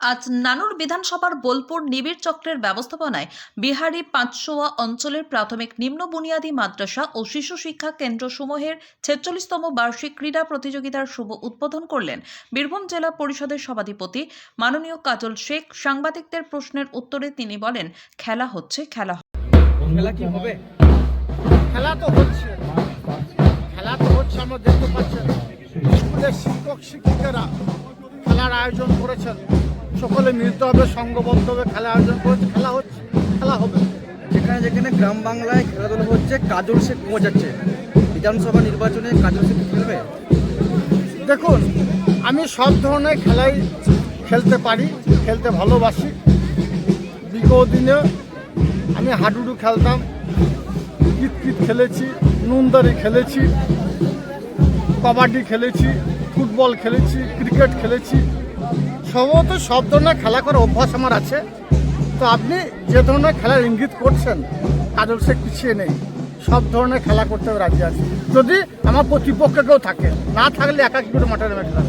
আজ নানুর বিধানসভার বোলপুর নিবিড় চক্রের ব্যবস্থাপনায় বিহারি পাঁচশোয়া অঞ্চলের প্রাথমিক নিম্ন বুনিয়াদী মাদ্রাসা ও শিশু শিক্ষা কেন্দ্রসমূহের ছেচল্লিশতম বার্ষিক ক্রীড়া প্রতিযোগিতার শুভ উদ্বোধন করলেন বীরভূম জেলা পরিষদের সভাধিপতি মাননীয় কাজল শেখ। সাংবাদিকদের প্রশ্নের উত্তরে তিনি বলেন, খেলা হচ্ছে, খেলা খেলা কি হবে? খেলা তো হচ্ছে। খেলা তো হচ্ছে, আমরা দেখতে পাচ্ছেন। স্কুলের শিক্ষক, শিক্ষিকারা খেলার আয়োজন করেছেন। সকলে মিলিতভাবে সংঘবদ্ধভাবে খেলা আয়োজন করেছে খেলা হচ্ছে খেলা হবে। যেখানে যেখানে গ্রাম বাংলায় খেলাধুলা হচ্ছে কাজল শেখ পৌঁছাচ্ছে। বিধানসভা নির্বাচনে কাজল শেখ খেলবে? দেখুন আমি সব ধরনের খেলাই খেলতে পারি খেলতে ভালোবাসি। বিগত দিনে আমি হাডুডু খেলতাম কিতকিত খেলেছি নুনদারি খেলেছি কবাডি খেলেছি ফুটবল খেলেছি ক্রিকেট খেলেছি সম্ভবত সব ধরনের খেলা করার অভ্যাস আমার আছে। তো আপনি যে ধরনের খেলার ইঙ্গিত করছেন কাজল সে পিছিয়ে নেই। সব ধরনের খেলা করতে রাজি আছে। যদি আমার প্রতিপক্ষ কেউ থাকে, না থাকলে এক এক কিলোমিটার মাঠে নেমে খেলা